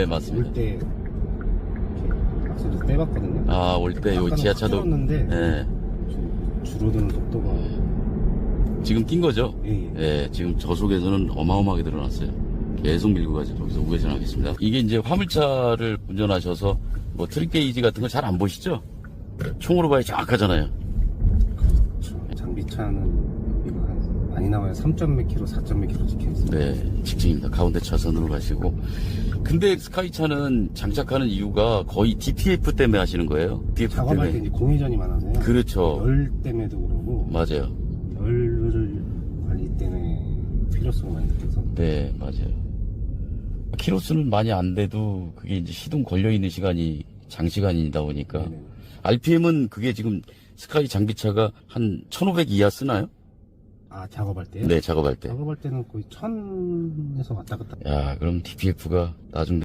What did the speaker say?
네, 맞습니다. 올때 이렇게 악셀에서 빼봤거든요. 아, 올 때 요 아까는 지하차도. 확 줄었는데 예. 좀 줄어드는 속도가 지금 뛴 거죠? 예, 예. 예, 지금 저속에서는 어마어마하게 늘어났어요. 계속 밀고 가죠. 여기서 우회전하겠습니다. 이게 이제 화물차를 운전하셔서 뭐 트릭 게이지 같은 거 잘 안 보시죠? 총으로 봐야 정확하잖아요. 장비차는 여기가 한 많이 나와요. 3점 몇 킬로, 4점 몇 킬로 찍혀 있어요. 네, 직진입니다. 가운데 차선으로 가시고. 근데 스카이차는 장착하는 이유가 거의 DPF 때문에 하시는 거예요. DPF 작업할 때 때문에. 이제 공회전이 많아서요. 그렇죠. 열 때문에도 그러고 맞아요. 열 관리 때문에 필요성을 많이 느껴서 네, 맞아요. 키로수는 많이 안 돼도 그게 이제 시동 걸려있는 시간이 장시간이다 보니까. 네네. RPM은 그게 지금 스카이 장비차가 한 1500 이하 쓰나요? 아 작업할 때요? 네, 작업할 때. 작업할 때는 거의 천에서 왔다 갔다 야, 그럼 DPF가 나중